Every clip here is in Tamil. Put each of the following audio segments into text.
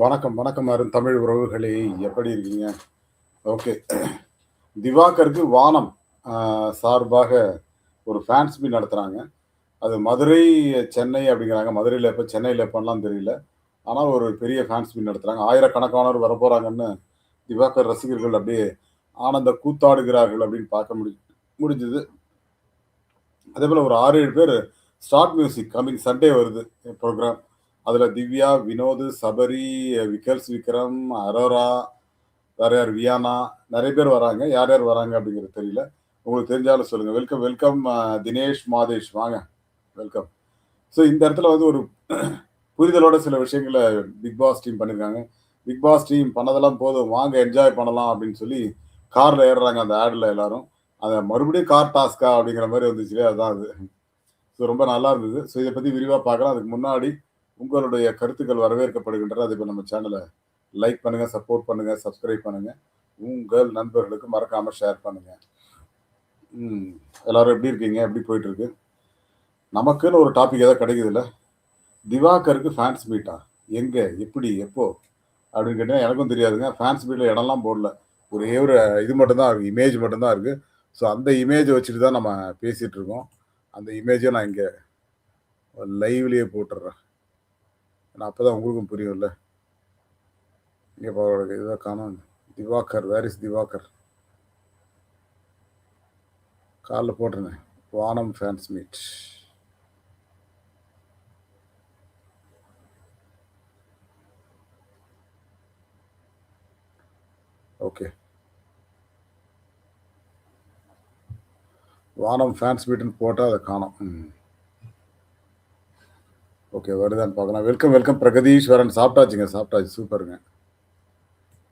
வணக்கம், வணக்கம் அருண் தமிழ் உறவுகளே! எப்படி இருக்கீங்க? ஓகே. திவாகருக்கு வானம் சார்பாக ஒரு ஃபேன்ஸ் மீட் நடத்துகிறாங்க அது மதுரை, சென்னை அப்படிங்கிறாங்க. மதுரையில் எப்போ சென்னையில் எப்போலாம் தெரியல. ஆனால் ஒரு பெரிய ஃபேன்ஸ் மீட் நடத்துகிறாங்க ஆயிரக்கணக்கானோர் வரப்போகிறாங்கன்னு திவாகர் ரசிகர்கள் அப்படியே ஆனந்த கூத்தாடுகிறார்கள் அப்படின்னு பார்க்க முடி முடிஞ்சது. அதேபோல ஒரு ஆறு ஏழு பேர் ஸ்டார்ட் மியூசிக் கம்மிங் சண்டே வருது ப்ரோக்ராம் அதுல திவ்யா, வினோத், சபரி, விகல்ஸ் விக்ரம், அரோரா, வேற யார் வியானா நிறைய பேர் வராங்க. யார் யார் வராங்க அப்படிங்கிறது தெரியல. உங்களுக்கு தெரிஞ்சாலும் சொல்லுங்க. Welcome, welcome uh, Dinesh, Mathesh வாங்க. வெல்கம். ஸோ இந்த இடத்துல வந்து ஒரு புரிதலோட சில விஷயங்களை பிக் பாஸ் டீம் பண்ணியிருக்காங்க. பிக் பாஸ் டீம் பண்ணதெல்லாம் போதும். வாங்க என்ஜாய் பண்ணலாம் அப்படின்னு சொல்லி கார்ல ஏறுறாங்க அந்த ஆடில் எல்லாரும். அதை மறுபடியும் கார் டாஸ்கா அப்படிங்கிற மாதிரி வந்துச்சு அதுதான் அது. ஸோ ரொம்ப நல்லா இருந்தது. ஸோ இதை பத்தி விரிவா பார்க்கலாம். அதுக்கு முன்னாடி உங்களுடைய கருத்துக்கள் வரவேற்கப்படுகின்றன. இப்போ நம்ம சேனலை லைக் பண்ணுங்க, சப்போர்ட் பண்ணுங்க, சப்ஸ்கிரைப் பண்ணுங்க. உங்கள் நண்பர்களுக்கு மறக்காம ஷேர் பண்ணுங்க. ம். எல்லாரும் எப்படி இருக்கீங்க? எப்படி போயிட்டு இருக்கு? நமக்குன்னு ஒரு டாபிக் ஏதாவது கிடைக்குதுல்ல? திவாகருக்கு ஃபேன்ஸ் மீட்டா? எங்கே எப்படி? எப்போ? அப்படின்னு கேட்டீங்கன்னா எனக்கும் தெரியாதுங்க. ஃபேன்ஸ் மீட்டில் இடம்லாம் போடல. ஒரே ஒரு இது மட்டும்தான் இருக்குது இமேஜ் மட்டும்தான் இருக்குது ஸோ அந்த இமேஜை வச்சுட்டு தான் நம்ம பேசிகிட்ருக்கோம் இருக்கோம். அந்த இமேஜை நான் இங்கே லைவ்லேயே போட்டுடுறேன் ஏன்னா அப்போ தான் உங்களுக்கும் புரியும்ல. இங்கே அவரோட இதை காணும் திவாகர் வேர் இஸ் திவாகர்? காலில் போட்டிருந்தேன். வானம் ஃபேன்ஸ் மீட். ஓகே. வானம் ஃபேன்ஸ் மீட்டுன்னு போட்டால் அதை காணும் ம். ஓகே வருதான்னு பார்க்கலாம். வெல்கம், வெல்கம் பிரகதீஸ்வரன் சாப்பிட்டாச்சுங்க. சாப்பிட்டாச்சு. சூப்பருங்க.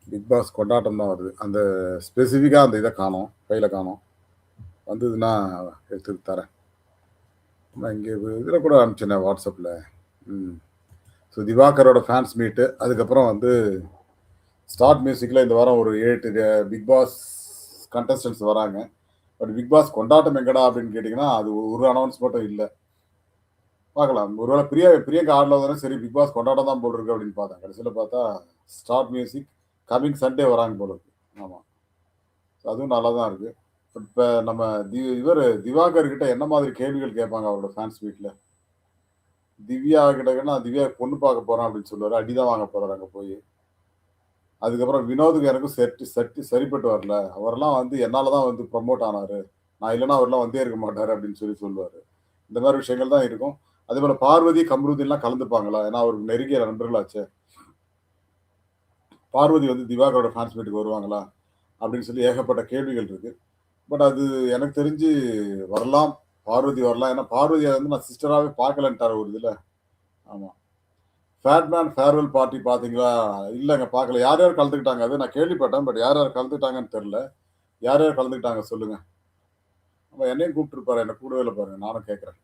பிக் பாஸ் கொண்டாட்டம் தான் வருது. அந்த ஸ்பெசிஃபிக்காக அந்த இதை காணோம். கையில் காணோம். வந்ததுன்னா எடுத்து தரேன். நான் இங்கே இதில் கூட அனுப்பிச்சேன் வாட்ஸ்அப்பில் ம். ஸோ திவாகரோட ஃபேன்ஸ் மீட்டு. அதுக்கப்புறம் வந்து ஸ்டார்ட் மியூசிக்கில் இந்த வாரம் ஒரு 7, 8 பிக் பாஸ் கண்டஸ்டன்ஸ் வராங்க. பட் பிக் பாஸ் கொண்டாட்டம் எங்கடா அப்படின்னு கேட்டிங்கன்னா அது ஒரு அனௌன்ஸ் மட்டும் இல்லை பார்க்கலாம். ஒருவேளை பிரியா பிரியங்கா ஆடல தானே சரி பிக் பாஸ் கொண்டாட தான் போல் இருக்கு அப்படின்னு பார்த்தேன். கடைசியில் பார்த்தா ஸ்டார்ட் மியூசிக் கம்மிங் சண்டே வராங்க போல இருக்கு. ஆமாம் அதுவும் நல்லா தான் இருக்கு. இப்போ நம்ம தி இவர் திவாகர் கிட்ட என்ன மாதிரி கேள்விகள் கேட்பாங்க அவரோட ஃபேன்ஸ் வீட்டில் திவ்யா கிட்டனா திவ்யா பொண்ணு பார்க்க போகிறான் அப்படின்னு சொல்லுவார் அடி தான் வாங்க போகிறார் அங்கே போய் அதுக்கப்புறம் வினோதுக்கு எனக்கும் செட்டு செட்டு சரிப்பட்டு வரல. அவரெல்லாம் வந்து என்னால் தான் வந்து ப்ரமோட் ஆனாரு. நான் இல்லைன்னா அவர்லாம் வந்தே இருக்க மாட்டார் அப்படின்னு சொல்லி சொல்லுவார் இந்த மாதிரி விஷயங்கள் தான் இருக்கும். அதே போல பார்வதி, கம்ருதீன்லாம் கலந்துப்பாங்களா? ஏன்னா அவர் நெருங்கிய நண்பர்களாச்சே. பார்வதி வந்து திவாகரோட ஃபேன்ஸ் மீட்டுக்கு வருவாங்களா? அப்படின்னு சொல்லி ஏகப்பட்ட கேள்விகள் இருக்கு. பட் அது எனக்கு தெரிஞ்சு வரலாம். பார்வதி வரலாம். ஏன்னா பார்வதியை வந்து நான் சிஸ்டராகவே பார்க்கலன்ட்டார் ஒரு இதில் ஆமாம் ஃபேட்மேன் ஃபேர்வெல் பார்ட்டி பார்த்தீங்களா? இல்லைங்க பார்க்கல. யார் யார் கலந்துக்கிட்டாங்க? அது நான் கேள்விப்பட்டேன். பட் யார் யார் கலந்துக்கிட்டாங்கன்னு தெரில யார் யார் கலந்துக்கிட்டாங்க சொல்லுங்கள் அப்போ என்னையும் கூப்பிட்டுருப்பாரு. என்னை கூடவே இல்லை பாருங்க. நானும் கேட்குறேன்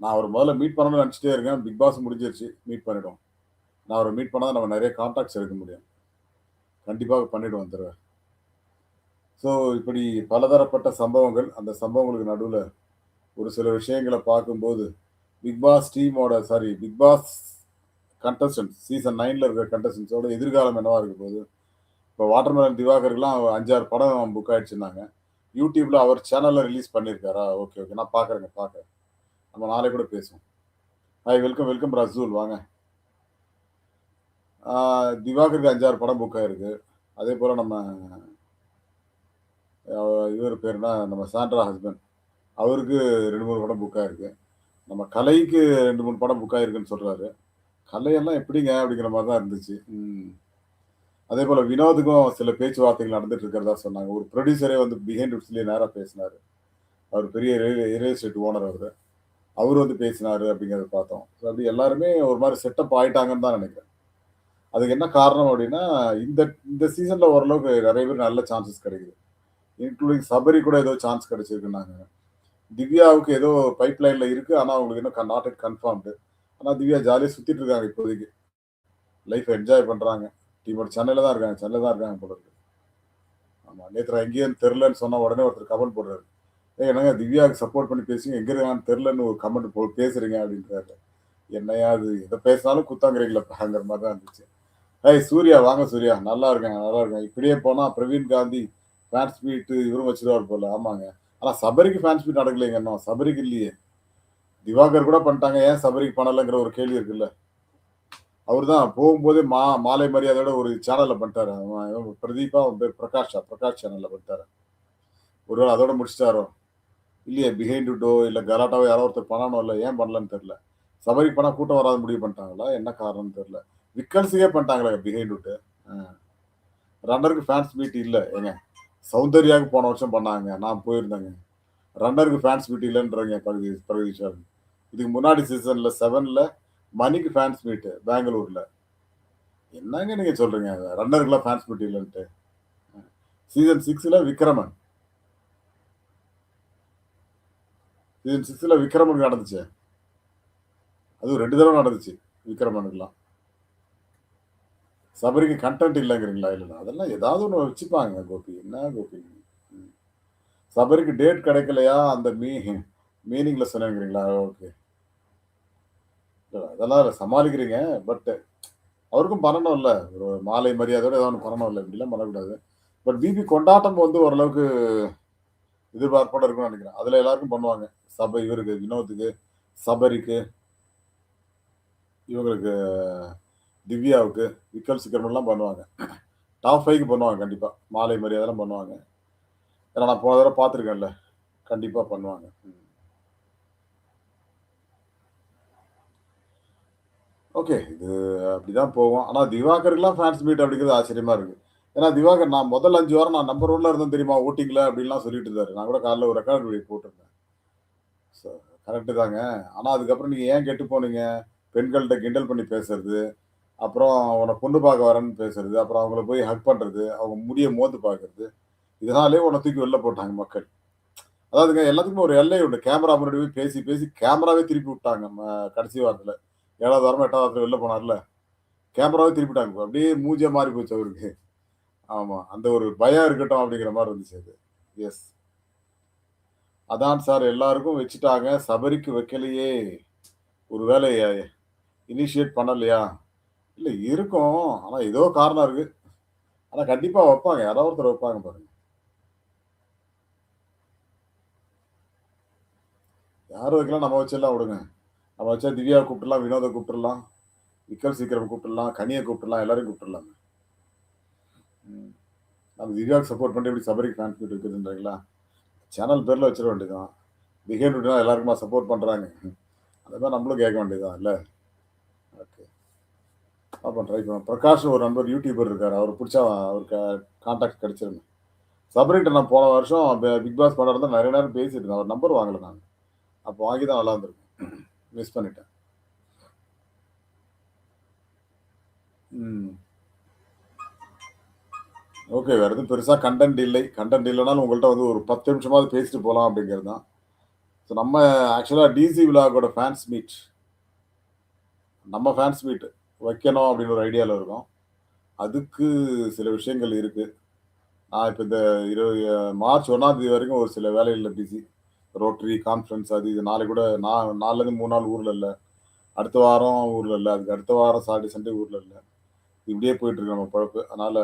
நான் அவர் முதல்ல மீட் பண்ணணும்னு நினச்சிட்டே இருக்கேன். பிக் பாஸ் முடிஞ்சிருச்சு. மீட் பண்ணிடுவோம். நான் அவரை மீட் பண்ணால் நம்ம நிறைய கான்டாக்ட்ஸ் எடுக்க முடியும். கண்டிப்பாக பண்ணிவிடுவோம் வந்துடுவேன் ஸோ இப்படி பலதரப்பட்ட சம்பவங்கள். அந்த சம்பவங்களுக்கு நடுவில் ஒரு சில விஷயங்களை பார்க்கும்போது, பிக் பாஸ் டீமோட sorry Bigg Boss contestants season நைனில் இருக்கிற கண்டஸ்டன்ஸோட எதிர்காலம் என்னவாக இருக்க போகுது? இப்போ வாட்டர் மேலன் 5, 6 படம் புக் ஆயிடுச்சுன்னாங்க. யூடியூப்பில் அவர் சேனலில் ரிலீஸ் பண்ணியிருக்காரா? Okay, okay. நான் பார்க்குறேங்க, பார்க்குறேன். நம்ம நாளை கூட பேசுவோம். ஹாய் வெல்கம், வெல்கம் ரசூல் வாங்க. திவாகருக்கு 5, 6 படம் புக் ஆயிருக்கு. அதேபோல நம்ம இவர் பேர்னா நம்ம சாண்ட்ரா ஹஸ்பண்ட். அவருக்கு 2, 3 படம் புக் ஆயிருக்கு. நம்ம கலைக்கு 2, 3 படம் புக் ஆயிருக்குன்னு சொல்கிறாரு கலையெல்லாம் எப்படிங்க? அப்படிங்கிற மாதிரி தான் இருந்துச்சு. அதே போல் வினோதுக்கும் சில பேச்சுவார்த்தைகள் நடந்துட்டு இருக்கிறதா சொன்னாங்க. ஒரு ப்ரொடியூசரே வந்து பிஹைண்ட் வுட்ஸ்லயே நேராக பேசினார் அவர் பெரிய ரியல் ரியல் எஸ்டேட் ஓனர் அவர் அவரு வந்து பேசினாரு அப்படிங்கிறத பார்த்தோம். ஸோ அப்படி எல்லாருமே ஒரு மாதிரி செட்டப் ஆயிட்டாங்கன்னு தான் நினைக்கிறேன். அதுக்கு என்ன காரணம் அப்படின்னா, இந்த இந்த சீசன்ல ஓரளவுக்கு நிறைய பேர் நல்ல சான்சஸ் கிடைக்குது. இன்க்ளூடிங் சபரி கூட ஏதோ சான்ஸ் கிடைச்சிருக்குன்னாங்க. திவ்யாவுக்கு ஏதோ பைப் லைன்ல இருக்கு. ஆனா அவங்களுக்கு இன்னும் நாட் இட் கன்ஃபார்ம்டு ஆனா திவ்யா ஜாலியாக சுத்திட்டு இருக்காங்க இப்போதைக்கு. லைஃப் என்ஜாய் பண்றாங்க. டீமோட சென்னையில தான் இருக்காங்க. சென்னையில தான் இருக்காங்க போல இருக்கு. ஆமா. நேற்று எங்கேயும் தெரிலன்னு சொன்னா உடனே ஒருத்தர் கமெண்ட் போடுறாரு. என்னங்க திவ்யாவுக்கு சப்போர்ட் பண்ணி பேசுங்க. எங்க இருக்கான்னு தெரிலன்னு ஒரு கமெண்ட் போ பேசுறீங்க அப்படின்றாரு. என்னையா அது எதை பேசினாலும் குத்தங்கிறீங்களேப்பாங்கிற மாதிரி தான் இருந்துச்சு. ஏய் சூர்யா வாங்க சூர்யா. நல்லா இருக்கேன் நல்லா இருக்கேன் இப்படியே போனா பிரவீன் காந்தி ஃபேன்ஸ் மீட் இவரும் வச்சிருவார் போல. ஆமாங்க. ஆனா சபரிக்கு ஃபேன்ஸ் மீட் நடக்கலைங்க இன்னும். சபரிக்கு இல்லையே. திவாகர் கூட பண்ணிட்டாங்க. ஏன் சபரிக்கு பண்ணலைங்கிற ஒரு கேள்வி இருக்குல்ல. அவர் தான் போகும்போதே மா மாலை மரியாதையோட ஒரு சேனல்ல பண்ணிட்டாரு. அவன் பிரதீபா அவன் பேர் பிரகாஷா. பிரகாஷ் சேனல்ல பண்ணிட்டாரு. ஒருவேளை அதோட முடிச்சிட்டாரோ? இல்லையே பிஹைண்டுட்டோ இல்லை கலாட்டாவோ யாரோ ஒருத்தர் பண்ணணும் இல்லை ஏன் பண்ணலன்னு தெரில சபரி பண்ணால் கூட்டம் வராது முடிவு பண்ணிட்டாங்களா? என்ன காரணம்னு தெரில விக்கல்ஸுக்கே பண்ணிட்டாங்களே பிஹைண்டுட்டு ரன்னருக்கு ஃபேன்ஸ் மீட் இல்லை ஏங்க. சௌந்தர்யாவுக்கு போன வருஷம் பண்ணாங்க நான் போயிருந்தேங்க. ரன்னருக்கு ஃபேன்ஸ் மீட் இல்லைன்றங்க பகுதி பிரகதீஷ் இதுக்கு முன்னாடி சீசனில் செவனில் மணிக்கு ஃபேன்ஸ் மீட்டு பெங்களூரில். என்னங்க நீங்கள் சொல்கிறீங்க ரன்னருக்குலாம் ஃபேன்ஸ் மீட் இல்லைன்ட்டு. சீசன் சிக்ஸில் விக்ரமன். இது சிக்ஸ்ல விக்ரமனுக்கு நடந்துச்சு. அதுவும் ரெண்டு தடவை நடந்துச்சு விக்ரமனுக்குலாம் சபரிக்கு கண்டென்ட் இல்லைங்கிறீங்களா? இல்லைண்ணா அதெல்லாம் ஏதாவது ஒன்று வச்சுப்பாங்க கோபி. என்ன கோபி? சபரிக்கு டேட் கிடைக்கலையா? அந்த மீ மீனிங்ல சொன்னேங்கிறீங்களா? ஓகே. அதெல்லாம் சமாளிக்கிறீங்க பட் அவருக்கும் பண்ணணும் இல்லை. ஒரு மாலை மரியாதையோட ஏதாவது ஒன்று பண்ணணும் இல்லை. இப்படிலாம் பண்ணக்கூடாது. பட் பிபி கொண்டாட்டம் வந்து ஓரளவுக்கு எதிர்பார்ப்போட இருக்கும்னு நினைக்கிறேன். அதில் எல்லாருக்கும் பண்ணுவாங்க. சபை இவருக்கு வினோத்துக்கு சபரிக்கு இவங்களுக்கு திவ்யாவுக்கு விக்கல் சிக்கரமெல்லாம் பண்ணுவாங்க. டாப் ஃபைவ்க்கு பண்ணுவாங்க கண்டிப்பாக மாலை மரியாதைலாம் பண்ணுவாங்க. ஏன்னா நான் போன தடவை பார்த்துருக்கேன்ல. கண்டிப்பாக பண்ணுவாங்க. ம். ஓகே இது அப்படிதான் போகும். ஆனால் திவாகருக்குலாம் ஃபேன்ஸ் மீட் அப்படிங்கிறது ஆச்சரியமா இருக்குது ஏன்னா திவாகர் நான் முதல் அஞ்சு வாரம் நான் நம்பர் ஒன்ல இருந்தேன் தெரியுமா? ஓட்டிங்கல அப்படின்லாம் சொல்லிட்டு இருந்தாரு. நான் கூட காலைல ஒரு ரெக்கார்ட் வீடியோ போட்டிருந்தேன். கரெக்டு தாங்க. ஆனால் அதுக்கப்புறம் நீங்கள் ஏன் கெட்டு போனீங்க? பெண்கள்கிட்ட கிண்டல் பண்ணி பேசுறது அப்புறம் அவனை பொண்ணு பார்க்க வரேன்னு பேசுறது அப்புறம் அவங்கள போய் ஹக் பண்ணுறது அவங்க முடிய மோந்து பார்க்கறது இதனாலே உன்னை தூக்கி வெளில போட்டாங்க மக்கள். அதாவதுங்க எல்லாத்துக்குமே ஒரு எல்லை உண்டு. கேமரா முன்னாடி போய் பேசி பேசி கேமராவே திருப்பி விட்டாங்க நம்ம கடைசி வாரத்தில். ஏழாவது வாரமாக எட்டாவது வாரத்தில் வெளில போனார்ல. கேமராவே திருப்பிட்டாங்க அப்படியே மூஞ்சே மாறி போச்சு அவருக்கு. ஆமா அந்த ஒரு பயம் இருக்கட்டும் அப்படிங்கிற மாதிரி இருந்துச்சு அது. எஸ் அதான் சார் எல்லாருக்கும் வச்சுட்டாங்க. சபரிக்கு வைக்கலையே. ஒருவேளை இனிஷியேட் பண்ணலையா? இல்லை இருக்கும். ஆனால் ஏதோ காரணம் இருக்கு. ஆனால் கண்டிப்பாக வைப்பாங்க. யாராவது ஒருத்தர் வைப்பாங்க பாருங்க. யாரும் வைக்கலாம்? நம்ம வச்சிடலாம் விடுங்க. நம்ம வச்சா திவ்யா கூப்பிட்டுலாம் வினோதை கூப்பிட்டுலாம் விக்கல் சீக்கிரம் கூப்பிட்டுலாம் கனியை கூப்பிட்டுலாம் எல்லாரையும் கூப்பிட்டுலாங்க நம்ம திவ்யாவுக்கு சப்போர்ட் பண்ணி எப்படி சபரிக்கு ஃபேன் மீட் இருக்குதுன்றீங்களா சேனல் பேரில் வச்சிட வேண்டியதான் பிஹேவ் தான் எல்லாருக்குமா சப்போர்ட் பண்ணுறாங்க அதை தான் நம்மளும் கேட்க வேண்டியதுதான் இல்லை? ஓகே பார்ப்போம் ட்ரை பண்ணுவோம் பிரகாஷ் ஒரு நண்பர் யூடியூபர் இருக்கார். அவர் பிடிச்சா அவருக்கு கான்டாக்ட் கிடச்சிருங்க. சபரிட்ட நான் போன வருஷம் பிக் பாஸ் பண்ணுறது நிறைய நேரம் பேசிட்டு இருந்தேன். அவர் நம்பர் வாங்கலை நான். அப்போ வாங்கி தான் நல்லா இருந்திருக்கும் மிஸ் பண்ணிட்டேன். ம். ஓகே வேற எதுவும் பெருசாக கண்டென்ட் இல்லை. கண்டென்ட் இல்லைனாலும் உங்கள்கிட்ட வந்து ஒரு பத்து நிமிஷமாவது பேசிட்டு போகலாம் அப்படிங்கிறது தான். ஸோ நம்ம ஆக்சுவலாக டிசி விலாகோட ஃபேன்ஸ் மீட் நம்ம ஃபேன்ஸ் மீட் வைக்கணும் அப்படின்னு ஒரு ஐடியாவில் இருக்கோம். அதுக்கு சில விஷயங்கள் இருக்குது நான் இப்போ இந்த இருபது மார்ச் ஒன்றாந்தேதி வரைக்கும் ஒரு சில வேலைகளில் பிஸி ரோட்டரி கான்ஃபரன்ஸ் அது இது. நாளை கூட நான் நாலுலேருந்து மூணு நாள் ஊரில் இல்லை. அடுத்த வாரம் ஊரில் இல்லை. அதுக்கு அடுத்த வாரம் சாட்டர்டே சண்டே ஊரில் இல்லை. இப்படியே போயிட்டுருக்கு நம்ம பழப்பு. அதனால்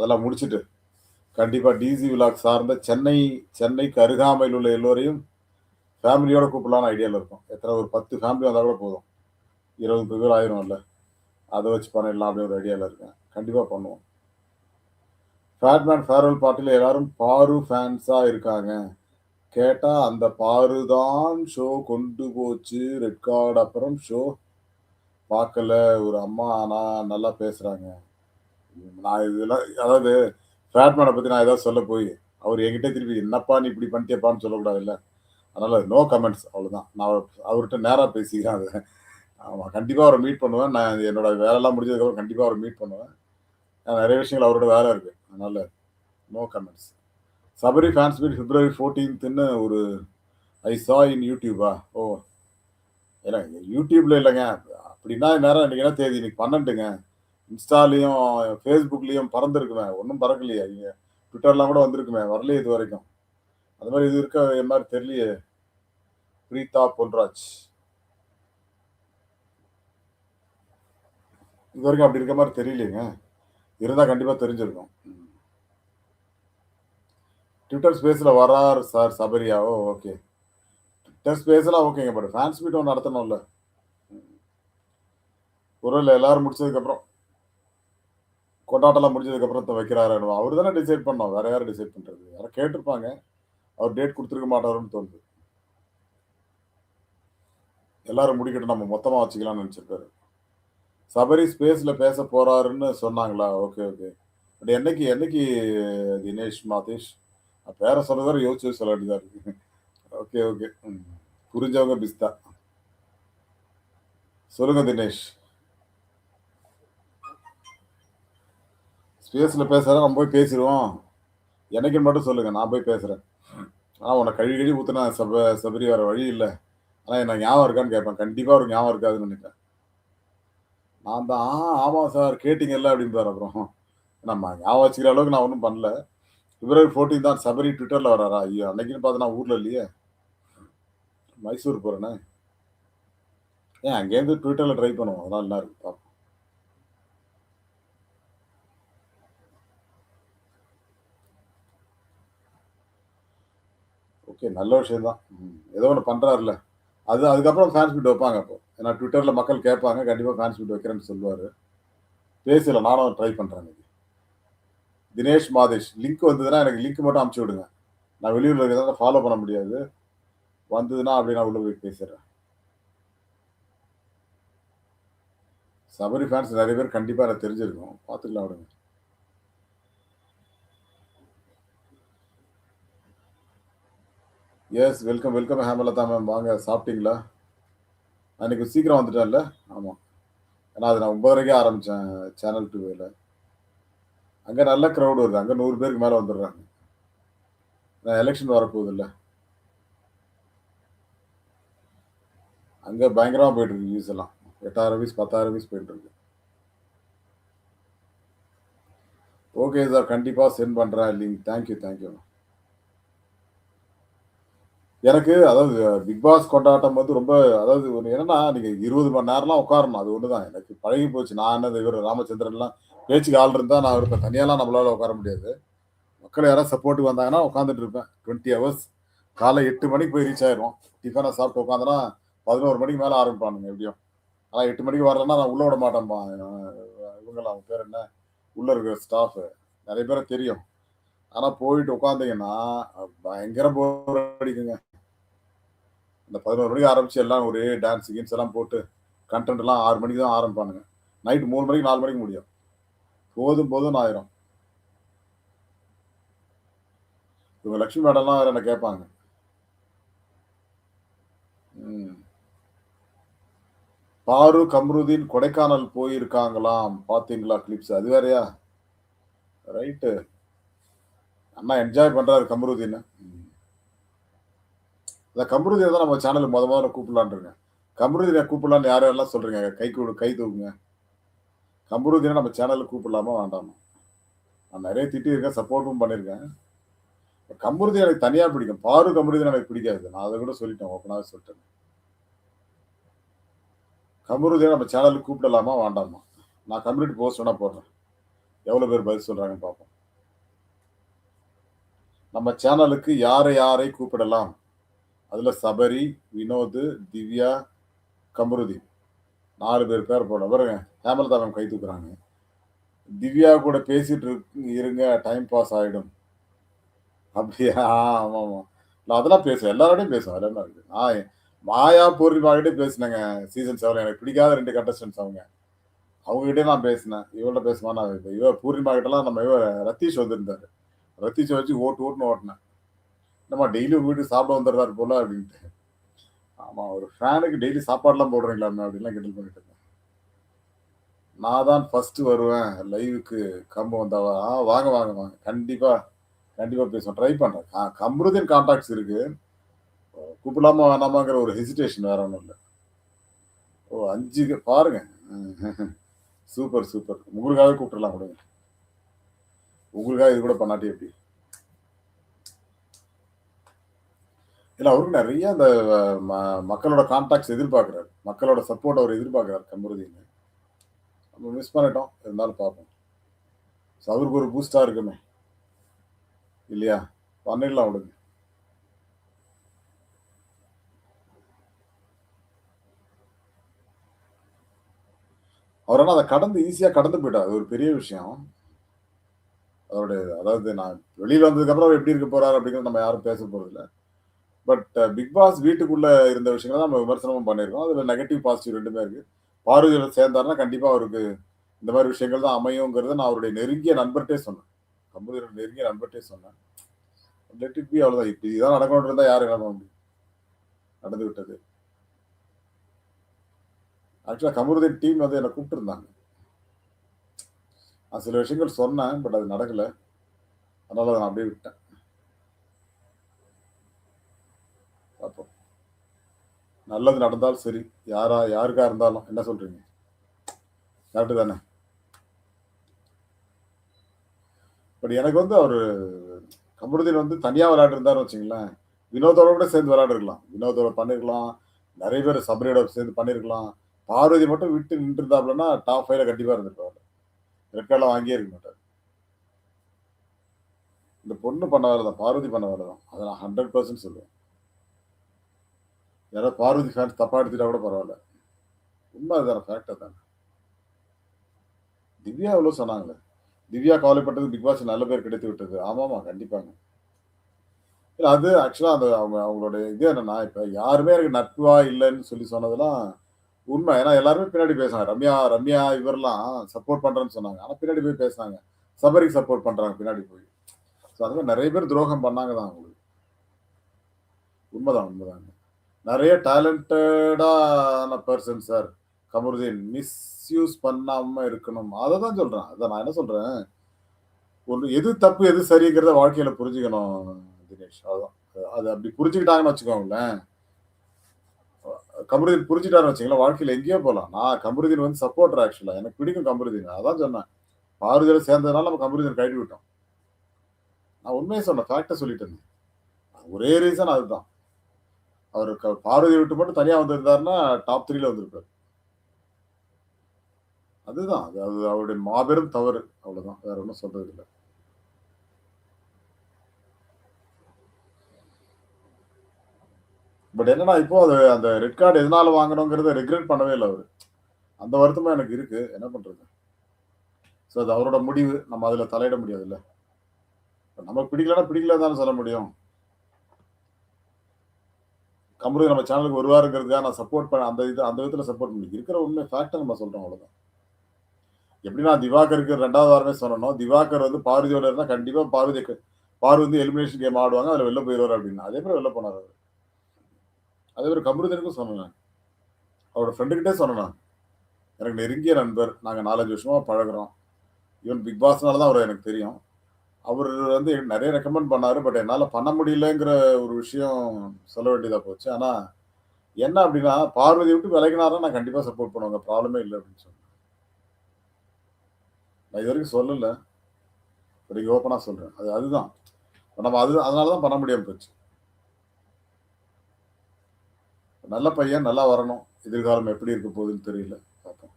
அதெல்லாம் முடிச்சுட்டு கண்டிப்பாக டிசி விலாக் சார்ந்த சென்னை சென்னைக்கு அருகாமையில் உள்ள எல்லோரையும் ஃபேமிலியோட கூப்பிடலான்னு ஐடியாவில் இருக்கும். எத்தனை ஒரு பத்து ஃபேமிலி வந்தால் கூட போதும். இருபது முப்பது பேர் ஆயிரும்ல. அதை வச்சு பண்ணிடலாம் அப்படின்னு ஒரு ஐடியாவில் இருக்கேன். கண்டிப்பாக பண்ணுவோம். ஃபேட்மேன் ஃபேர்வெல் பார்ட்டியில் எல்லாரும் பாரு ஃபேன்ஸாக இருக்காங்க. கேட்டால் அந்த பாரு தான் ஷோ கொண்டு போச்சு. ரெட் கார்டு அப்புறம் ஷோ பார்க்கல. ஒரு அம்மா ஆனால் நல்லா பேசுகிறாங்க நான் இதெல்லாம் அதாவது ஃபேட்மேனை பற்றி நான் ஏதாவது சொல்ல போய் அவர் என்கிட்ட திருப்பி என்னப்பா நீ இப்படி பண்ணிட்டேப்பான்னு சொல்லக்கூடாது இல்லை அதனால் நோ கமெண்ட்ஸ் அவ்வளோதான் நான் அவர்- அவர்கிட்ட நேராக பேசிக்கிறேன் அது. ஆமாம் கண்டிப்பாக அவரை மீட் பண்ணுவேன். நான் என்னோட வேலைலாம் முடிஞ்சதுக்கப்புறம் கண்டிப்பாக அவரை மீட் பண்ணுவேன். நிறைய விஷயங்கள் அவரோட வேலை இருக்குது அதனால் no comments Sabari fans meet February ஃபோர்டீன்த்துன்னு ஒரு ஐ சா இன் யூடியூபா ஓ. இல்லை யூடியூப்ல இல்லைங்க. அப்படின்னா நேரம் இன்றைக்கி என்ன தேதி? இன்னைக்கு பன்னெண்டுங்க. இன்ஸ்டாலையும் ஃபேஸ்புக்லேயும் பறந்துருக்குமே. ஒன்றும் பறக்கலையே. இங்கே ட்விட்டர்லாம் கூட வந்திருக்குமே. வரலையே இது வரைக்கும். அது மாதிரி இது இருக்க என் மாதிரி தெரியலையே. பிரீதா பொன்ராஜ். இது வரைக்கும் அப்படி இருக்க மாதிரி தெரியலையேங்க. இருந்தால் கண்டிப்பாக தெரிஞ்சிருக்கும். ட்விட்டர் ஸ்பேஸில் வரார் சார் சபரியா. Oh okay. ட்விட்டர் ஸ்பேஸ்லாம் ஓகேங்க பட் ஃபேன்ஸ் மீட் ஒன்று நடத்தணும்ல ஒருவேளை எல்லாரும் முடிச்சதுக்கப்புறம் கொண்டாட்டம்லாம் முடிஞ்சதுக்கப்புறம் வைக்கிறாரு அவர் தானே டிசைட் பண்ணோம். வேற யாரும் டிசைட் பண்றது? யாரும் கேட்டிருப்பாங்க. அவர் டேட் கொடுத்துருக்க மாட்டாருன்னு தோணுது. எல்லாரும் முடிக்கட்டும். நம்ம மொத்தமா வச்சுக்கலாம்னு நினச்சிருக்காரு. சபரி ஸ்பேஸ்ல பேச போறாருன்னு சொன்னாங்களா? ஓகே ஓகே பட் என்னைக்கு என்னைக்கு தினேஷ் மாதேஷ்? பேரை சொல்றதாரு யோசிச்சு சொல்ல வேண்டியதா இருக்கு ஓகே ஓகே ம். புரிஞ்சவங்க பிஸ்தா. சொல்லுங்க தினேஷ். ஸ்பேஸில் பேசுறேன் நம்ம போய் பேசிடுவோம். எனக்கு மட்டும் சொல்லுங்கள் நான் போய் பேசுகிறேன் ஆனால் உன்னை கழுவி கழுவி ஊற்றுனா சப சபரி வர வழி இல்லை. ஆனால் என்ன ஞாபகம் இருக்கான்னு கேட்பேன். கண்டிப்பாக ஒரு ஞாபகம் இருக்காதுன்னு நினைக்கிறேன் நான் தான் "ஆ, ஆமாம் சார் கேட்டிங்கல்ல அப்படின்பாரு அப்புறம். நம்ம ஞாபகம் வச்சுக்கிற அளவுக்கு நான் ஒன்றும் பண்ணல. பிப்ரவரி ஃபோர்டீன் தான் சபரி ட்விட்டரில் வராரா? ஐயோ அன்னைக்குன்னு பார்த்து நான் ஊரில் இல்லையே. மைசூர் போறேனே. ஏன் அங்கேருந்து ட்விட்டரில் ட்ரை பண்ணுவோம். அதெல்லாம் நல்லா இருக்கு பார்ப்போம் ஓகே நல்ல விஷயம் தான் ஏதோ ஒன்று பண்ணுறாருல அது அதுக்கப்புறம் ஃபேன்ஸ் மீட் வைப்பாங்க அப்போ. ஏன்னா ட்விட்டரில் மக்கள் கேட்பாங்க கண்டிப்பாக ஃபேன்ஸ் மீட் வைக்கிறேன்னு சொல்லுவார். பேசல நானும் ட்ரை பண்ணுறேன் இன்னைக்கு. தினேஷ் மாதேஷ் லிங்க் வந்ததுன்னா எனக்கு லிங்க் மட்டும் அமுச்சு விடுங்க. நான் வெளியூரில் இருக்கிறதால ஃபாலோ பண்ண முடியாது. வந்ததுன்னா அப்படி நான் உள்ள போய் பேசிடுறேன். சபரி ஃபேன்ஸ் நிறைய பேர் கண்டிப்பாக எனக்கு தெரிஞ்சிருக்கும் பார்த்துக்கலாம் விடுங்க. Yes welcome welcome Hemalatha ma'am வாங்க சாப்பிட்டீங்களா? அன்னைக்கு சீக்கிரம் வந்துட்டேன்ல? ஆமாம் ஏன்னா அது நான் ஒன்பதரைக்கே ஆரம்பித்தேன் சேனல் டூவில் அங்கே நல்ல க்ரௌடு வருது. அங்கே நூறு பேருக்கு மேலே வந்துடுறாங்க. நான் எலெக்ஷன் வரப்போகுது இல்லை அங்கே பயங்கரமாக போயிட்டுருக்கு நியூஸ் வியூஸ் எல்லாம். எட்டாயிரம் வியூஸ் பத்தாயிரம் வியூஸ் போயிட்டுருக்கு. ஓகே சார் கண்டிப்பாக சென்ட் பண்ணுறேன் link thank you thank you எனக்கு அதாவது பிக் பாஸ் கொண்டாட்டம் வந்து ரொம்ப அதாவது ஒன்று என்னன்னா நீங்கள் இருபது மணி நேரம்லாம் உட்காரணும். அது ஒன்று தான் எனக்கு பழகி போச்சு. நான் என்ன இவர் ராமச்சந்திரன்லாம் பேச்சுக்கு ஆள் இருந்தால் நான் இருப்பேன் தனியாலாம் நம்மளால் உட்கார முடியாது. மக்கள் யாராவது சப்போர்ட்டுக்கு வந்தாங்கன்னா உட்காந்துட்டு இருப்பேன். டுவெண்ட்டி ஹவர்ஸ் காலை எட்டு மணிக்கு போய் ரீச் ஆயிரும். டிஃபனை சாப்பிட்டு உட்காந்தனா பதினோரு மணிக்கு மேலே ஆரம்பிப்பானுங்க எப்படியும். ஆனால் எட்டு மணிக்கு வரலன்னா நான் உள்ள விட மாட்டேன்ப்பா இவங்களாம் அவங்க பேர் என்ன? உள்ள இருக்கிற ஸ்டாஃபு நிறைய பேரை தெரியும். ஆனால் போயிட்டு உட்காந்தீங்கன்னா பயங்கர போர் அடிக்குங்க. இந்த பதினோரு மணிக்கு ஆரம்பிச்சு எல்லாம் ஒரே டான்ஸ் கீன்ஸ் எல்லாம் போட்டு கண்டென்ட் எல்லாம் ஆறு மணிக்கு தான் ஆரம்பிப்பானுங்க. நைட் மூணு மணிக்கு நாலு மணிக்கு முடியும். போதும் போதும் ஆயிரும். இவங்க லட்சுமி மேடம்லாம் வேற என்ன கேட்பாங்க? பாரு கம்ருதீன் கொடைக்கானல் போயிருக்காங்களாம். பாத்தீங்களா கிளிப்ஸ் அது வேறயா? ரைட்டு அண்ணா என்ஜாய் பண்றாரு கம்ருதீன். ம். இந்த கம்ப்யூட்டர் தான் நம்ம சேனலுக்கு முத முதல்ல கூப்பிடலான்னு கம்ப்யூட்டர் கம்ருதீனை கூப்பிடலான்னு யார் எல்லாம் சொல்றீங்க? கை கூடு கை தூக்குங்க. கம்ருதீனை நம்ம சேனலில் கூப்பிடலாமா வேண்டாமா? நான் நிறைய திட்டியிருக்கேன் சப்போர்ட்டும் பண்ணியிருக்கேன் கம்ருதி எனக்கு தனியாக பிடிக்கும். பாரு கம்ருதி எனக்கு பிடிக்காது. நான் அதை கூட சொல்லிட்டேன் ஓப்பனாக சொல்லிட்டேன். கம்ருதியை நம்ம சேனலுக்கு கூப்பிடலாமா வேண்டாமா? நான் கம்யூனிட்டி போஸ்ட் வேணால் போடுறேன். எவ்வளோ பேர் பதில் சொல்கிறாங்கன்னு பார்ப்போம். நம்ம சேனலுக்கு யாரை யாரை கூப்பிடலாம்? அதில் சபரி வினோத் திவ்யா கம்ருதி நாலு பேர் பேர் போட பாருங்க ஹேமலதா மேம் கை தூக்குறாங்க. திவ்யா கூட பேசிகிட்டு இருக்கு- இருங்க டைம் பாஸ் ஆகிடும் அப்படியா? ஆமாம் ஆமாம் நான் அதெல்லாம் பேசுவேன். எல்லாரோடையும் பேசுவேன். அதில் இருக்கு? நான் மாயா பூர்ணிமாகிட்டே பேசினேங்க. சீசன் செவன் எனக்கு பிடிக்காத ரெண்டு கண்டஸ்டன்ஸ் அவங்க. அவங்ககிட்டே நான் பேசினேன். இவள்கிட்ட பேசுமா நான் இப்போ இவ பூர்ணிமா கிட்டலாம் நம்ம இவ ரத்தீஷ் வந்திருந்தாரு. ரத்தீஷை வச்சு ஓட்டு ஓட்டுன்னு ஓட்டினேன். நம்ம டெய்லி வீட்டுக்கு சாப்பிட வந்துடுறாரு போல அப்படின்ட்டு. ஆமாம் ஒரு ஃபேனுக்கு டெய்லி சாப்பாடுலாம் போடுறீங்களாமே அப்படின்லாம் கிண்டல் பண்ணிட்டு இருந்தேன். நான் தான் ஃபஸ்ட்டு வருவேன் லைவுக்கு கம்பு வந்தாவா ஆ வாங்க வாங்க வாங்க. கண்டிப்பாக கண்டிப்பாக பேசுவோம் ட்ரை பண்ணுறேன் ஆ கம்ருதீன் கான்டாக்ட்ஸ் இருக்கு. கூப்பிடலாமா வேணாமாங்கிற ஒரு ஹெசிடேஷன் வேற ஒன்றும் இல்லை. ஓ அஞ்சு பாருங்க. சூப்பர் சூப்பர் உங்களுக்காகவே கூப்பிட்டுலாம் கொடுங்க உங்களுக்காக இது கூட பண்ணாட்டி எப்படி? இல்லை அவருக்கு நிறைய அந்த ம- மக்களோட கான்டாக்ட்ஸ் எதிர்பார்க்குறாரு. மக்களோட சப்போர்ட் அவர் எதிர்பார்க்குறாரு கமருதீன் நம்ம மிஸ் பண்ணிட்டோம் இருந்தாலும் பார்ப்போம். ஸோ அவருக்கு ஒரு பூஸ்டாக இருக்குமே இல்லையா? பண்ணிடலாம் விடுங்க. அவர் ஆனால் அதை கடந்து ஈஸியாக கடந்து போயிட்டார். அது ஒரு பெரிய விஷயம். அதோட அதாவது நான் வெளியில் வந்ததுக்கப்புறம் அவர் எப்படி இருக்க போகிறார் அப்படிங்கிறது நம்ம யாரும் பேச போகிறதில்ல பட் பிக் பாஸ் வீட்டுக்குள்ள இருந்த விஷயங்களை நம்ம விமர்சனமும் பண்ணியிருக்கோம். அதில் நெகட்டிவ் பாசிட்டிவ் ரெண்டுமே இருக்கு. பார்வதியில் சேர்ந்தாருன்னா கண்டிப்பாக அவருக்கு இந்த மாதிரி விஷயங்கள் தான் அமையுங்கிறத நான் அவருடைய நெருங்கிய நண்பர்கிட்டே சொன்னேன். கம்பெனியோட நெருங்கிய நண்பர்கிட்டே சொன்னேன். லெட் இட் பி அவ்வளோதான் இப்போ இதுதான் நடக்கணும் இருந்தால் யாரும் என்ன பண்ண முடியும்? நடந்து விட்டது. ஆக்சுவலாக கமருதீன் டீம் வந்து என்னை கூப்பிட்டுருந்தாங்க. நான் சில விஷயங்கள் சொன்னேன் பட் அது நடக்கலை. அதனால அதை நான் அப்படியே விட்டேன் பார்ப்போம் நல்லது நடந்தாலும் சரி. யாரா யாருக்கா இருந்தாலும் என்ன சொல்றீங்க? கரெக்டு தானே? பட் எனக்கு வந்து அவர் கமருதீன் வந்து தனியாக விளையாட்டு வச்சுங்களேன். வினோதோட கூட சேர்ந்து விளையாடிருக்கலாம். வினோதோட பண்ணிருக்கலாம். நிறைய பேர் சபரியோட சேர்ந்து பண்ணிருக்கலாம். பார்வதி மட்டும் விட்டு நின்று இருந்தாப்லன்னா டாப் ஃபைவ்ல கண்டிப்பாக இருந்திருப்பாரு. ரெட் கார்டில் வாங்கியே இருக்க மாட்டார். இந்த பொண்ணு பண்ண வேலை தான் பார்வதி பண்ண வேலை தான் அதை நான் ஹண்ட்ரட் பர்சன்ட் சொல்லுவேன். யாராவது பார்வதி ஃபேன் தப்பா எடுத்துட்டா கூட பரவாயில்ல. உண்மை அதுதான் ஃபேக்டர் தானே. திவ்யா எவ்வளோ சொன்னாங்களே? திவ்யா கவலைப்பட்டது பிக் பாஸ் நல்ல பேர் கிடைத்து விட்டது. ஆமாம்மா கண்டிப்பாங்க. இல்லை அது ஆக்சுவலாக அந்த அவங்க அவங்களோட இது என்னன்னா இப்போ யாருமே எனக்கு நட்பா இல்லைன்னு சொல்லி சொன்னதெல்லாம் உண்மை. ஏன்னா எல்லாருமே பின்னாடி பேசுனாங்க ரம்யா ரம்யா இவரெல்லாம் சப்போர்ட் பண்ணுறேன்னு சொன்னாங்க. ஆனால் பின்னாடி போய் பேசுனாங்க. சபரிக்கு சப்போர்ட் பண்ணுறாங்க பின்னாடி போய். ஸோ அது மாதிரி நிறைய பேர் துரோகம் பண்ணாங்க தான் அவங்களுக்கு. உண்மைதான் உண்மைதாங்க. நிறைய டேலண்டடான பர்சன் சார் கமருதீன் மிஸ்யூஸ் பண்ணாம இருக்கணும். அதை தான் சொல்றேன். அதை நான் என்ன சொல்றேன்? ஒன்று எது தப்பு எது சரிங்கிறத வாழ்க்கையில புரிஞ்சுக்கணும் தினேஷ். அதுதான் அது அப்படி புரிஞ்சுக்கிட்டாங்கன்னு வச்சுக்கோங்களேன். கமருதீன் புரிஞ்சுட்டாருன்னு வச்சுங்களேன் வாழ்க்கையில எங்கேயோ போகலாம் நான் கமருதீன் வந்து சப்போர்ட்டர் ஆக்சுவலா எனக்கு பிடிக்கும் கமருதீன். அதான் சொன்னேன். பாரதியில் சேர்ந்ததுனால நம்ம கமருதீன் கைட்டு விட்டோம். நான் உண்மையை சொன்னேன் ஃபேக்டை சொல்லிட்டு இருந்தேன் ஒரே ரீசன் அதுதான். அவர் பார்வதி விட்டு மட்டும் தனியாக வந்திருந்தாருன்னா டாப் த்ரீல வந்திருப்பார். அதுதான். அது அது அவருடைய மாபெரும் தவறு. அவ்வளவுதான். வேற ஒன்றும் சொல்றது இல்லை பட் என்னன்னா இப்போ அது அந்த ரெட் கார்டு எதனால வாங்கணுங்கிறத ரெக்ரெட் பண்ணவே இல்லை அவர். அந்த வருத்தமும் எனக்கு இருக்கு. என்ன பண்றது? ஸோ அது அவரோட முடிவு. நம்ம அதில் தலையிட முடியாதுல்ல. நமக்கு பிடிக்கலன்னா பிடிக்கல தானே சொல்ல முடியும். கம்பெனி நம்ம சேனலுக்கு வருவாருங்கிறதுக்காக நான் சப்போர்ட் பண்ண அந்த இது அந்த விதத்தில் சப்போர்ட் பண்ணி. இருக்கிற உண்மை ஃபேக்டை நம்ம சொல்கிறோம் அவ்வளோதான் எப்படி எப்படின்னா திவாகருக்கு ரெண்டாவது வாரமே சொல்லணும். திவாகர் வந்து பார்வதியோட இருந்தால் கண்டிப்பாக பார்வதி பார்வதி வந்து எலிமினேஷன் கேம் ஆடுவாங்க. அதில் வெளில போயிடுவார் அப்படின்னு. அதே மாதிரி வெளில போனார் அவர். அதே மாதிரி கமருதனுக்கும் சொன்னேன் அவரோட ஃப்ரெண்டுக்கிட்டே சொன்னேன் எனக்கு நெருங்கிய நண்பர். நாங்கள் நாலஞ்சு வருஷமாக பழகுறோம். ஈவன் பிக் பாஸ்னால தான் அவர் எனக்கு தெரியும். அவர் வந்து நிறைய ரெக்கமெண்ட் பண்ணாரு பட் என்னால் பண்ண முடியலங்கிற ஒரு விஷயம் சொல்ல வேண்டியதாக போச்சு. ஆனால் என்ன அப்படின்னா பார்வதி விட்டு விலகினாரா நான் கண்டிப்பாக சப்போர்ட் பண்ணுவாங்க. ப்ராப்ளமே இல்லை அப்படின்னு சொன்னேன். நான் இது வரைக்கும் சொல்லலை. பட் ஓப்பனாக சொல்கிறேன் அது அதுதான். நம்ம அது அதனால தான் பண்ண முடியாமல் போச்சு. நல்ல பையன் நல்லா வரணும். எதிர்காலம் எப்படி இருக்க போகுதுன்னு தெரியல பார்ப்போம்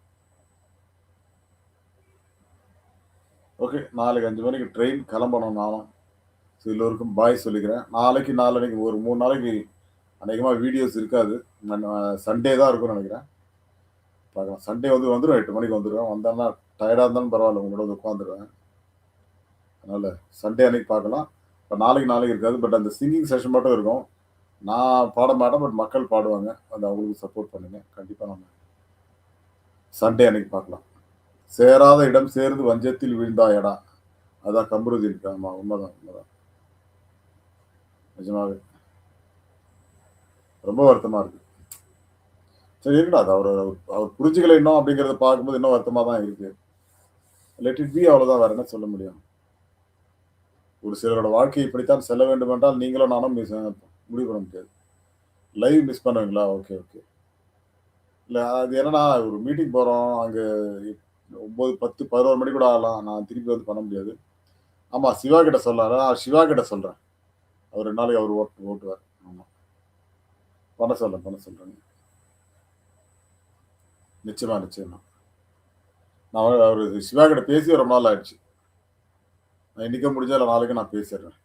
ஓகே நாளைக்கு அஞ்சு மணிக்கு ட்ரெயின் கிளம்பணும் நானும். ஸோ எல்லோருக்கும் பாய் சொல்லிக்கிறேன். நாளைக்கு நாளைக்கு ஒரு மூணு நாளைக்கு அநேகமாக வீடியோஸ் இருக்காது. சண்டே தான் இருக்கும்னு நினைக்கிறேன். பார்க்கலாம். சண்டே வந்து வந்துடும் எட்டு மணிக்கு வந்துடுவேன் வந்தேன்னா டயர்டாக இருந்தாலும் பரவாயில்ல உங்களோட வந்து உட்காந்துருவேன் அதனால் சண்டே அன்னைக்கு பார்க்கலாம். இப்போ நாளைக்கு நாளைக்கு இருக்காது பட் அந்த சிங்கிங் செஷன் மட்டும் இருக்கும். நான் பாட மாட்டேன் பட் மக்கள் பாடுவாங்க. அது அவங்களுக்கு சப்போர்ட் பண்ணுங்க. கண்டிப்பாக நம்ம சண்டே அன்னைக்கு பார்க்கலாம். சேராத இடம் சேர்ந்து வஞ்சத்தில் வீழ்ந்தாயடா. அதான் கம்பருதி இருக்கு ஆமா உண்மைதான் உண்மைதான். நிஜமாவே. ரொம்ப வருத்தமா இருக்கு. சரி இருக்கடா அது அவர் அவர் புரிஞ்சுக்கல இன்னும் அப்படிங்கிறத பார்க்கும்போது இன்னும் வருத்தமா தான் இருக்கு. லெட் இட் பி அவ்வளவுதான் வேற என்ன சொல்ல முடியும்? ஒரு சிலரோட வாழ்க்கை இப்படித்தான் செல்ல வேண்டும் என்றால் நீங்களும் நானும் மிஸ் முடிவு பண்ண முடியாது. லைவ் மிஸ் பண்ணுவீங்களா? ஓகே ஓகே இல்லை அது என்னன்னா ஒரு மீட்டிங் போகிறோம் அங்கே ஒம்பது பத்து பதினோரு மணி கூட ஆகலாம். நான் திருப்பி வந்து பண்ண முடியாது. ஆமாம் சிவா கிட்ட சொல்லாரு நான் சிவா கிட்ட சொல்கிறேன் அவர் ரெண்டு நாளைக்கு அவர் ஓட்டு ஓட்டுவார். ஆமாம் பண்ண சொல்கிறேன் பண்ண சொல்கிறேங்க நிச்சயமா நிச்சயமா. நான் அவர் சிவா கிட்ட பேசி ரொம்ப நாள் ஆயிடுச்சு. நான் இன்னைக்கே முடிஞ்சால் நாளைக்கு நான் பேசிடுறேன்.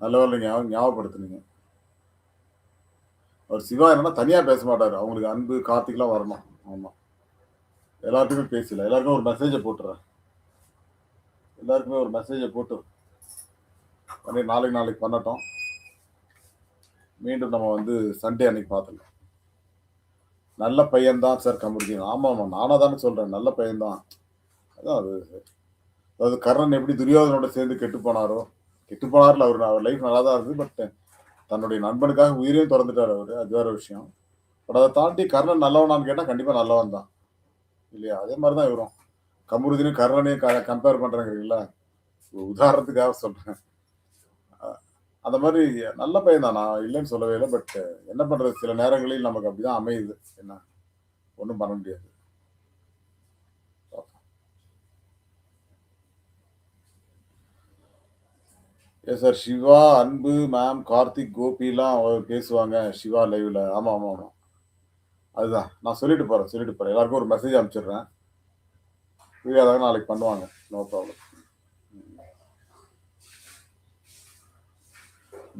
நல்ல வேலை ஞாபகம் ஞாபகப்படுத்துனீங்க. அவர் சிவா என்னன்னா தனியாக பேச மாட்டார். அவங்களுக்கு அன்பு கார்த்திக்லாம் வரணும். ஆமாம் எல்லாருக்குமே பேசல. எல்லாருக்குமே ஒரு மெசேஜை போட்டுறேன். எல்லாருக்குமே ஒரு மெசேஜை போட்டு. பண்ணி நாளைக்கு நாளைக்கு பண்ணட்டும். மீண்டும் நம்ம வந்து சண்டே அன்னைக்கு பார்த்துக்கலாம். நல்ல பையன்தான் சார் கமுடிக்கணும் ஆமாம் ஆமாம் நானாக தானே சொல்கிறேன் நல்ல பையன்தான். அதான் அது. அதாவது கர்ணன் எப்படி துரியோதனோட சேர்ந்து கெட்டு போனாரோ கெட்டு போனார்ல அவர் அவர் லைஃப் நல்லா தான் இருக்குது பட் தன்னுடைய நண்பனுக்காக உயிரையும் திறந்துட்டார் அவர். அது வேற விஷயம். பட் அதை தாண்டி கர்ணன் நல்லவனான்னு கேட்டால் கண்டிப்பாக நல்லவன் தான் இல்லையா? அதே மாதிரி தான் இவரும். கமுருதினையும் கர்ணனையும் கம்பேர் பண்ணுறேங்கிறீங்களா உதாரணத்துக்காக சொல்கிறேன் அந்த மாதிரி நல்ல பையன் தான். நான் இல்லைன்னு சொல்லவே இல்லை. பட் என்ன பண்ணுறது சில நேரங்களில் நமக்கு அப்படிதான் அமையுது. என்ன? ஒன்றும் பண்ண முடியாது. எஸ் சார் சிவா அன்பு மேம் கார்த்திக் கோபிலாம் பேசுவாங்க. சிவா லைவ்ல ஆமாம் ஆமாம் ஆமாம் அதுதான். நான் சொல்லிட்டு போகிறேன் சொல்லிட்டு போகிறேன் எல்லாருக்கும் ஒரு மெசேஜ் அனுப்பிச்சிடுறேன். ஃப்ரீயாக நாளைக்கு பண்ணுவாங்க. நோ ப்ராப்ளம்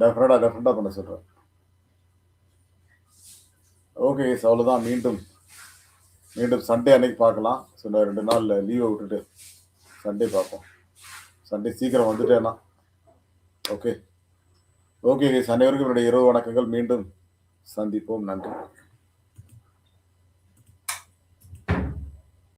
டெஃபினட்டாக டெஃபினட்டாக பண்ண சொல்கிறேன் ஓகே எஸ் அவ்வளோதான் மீண்டும் மீண்டும் சண்டே அன்னைக்கு பார்க்கலாம். ஸோ நான் ரெண்டு நாள் லீவை விட்டுட்டு சண்டே பார்ப்போம். சண்டே சீக்கிரம் வந்துட்டேன்னா. ஓகே ஓகே கைஸ் அனைவருக்கும் என்னுடைய இரவு வணக்கங்கள். மீண்டும் சந்திப்போம். நன்றி.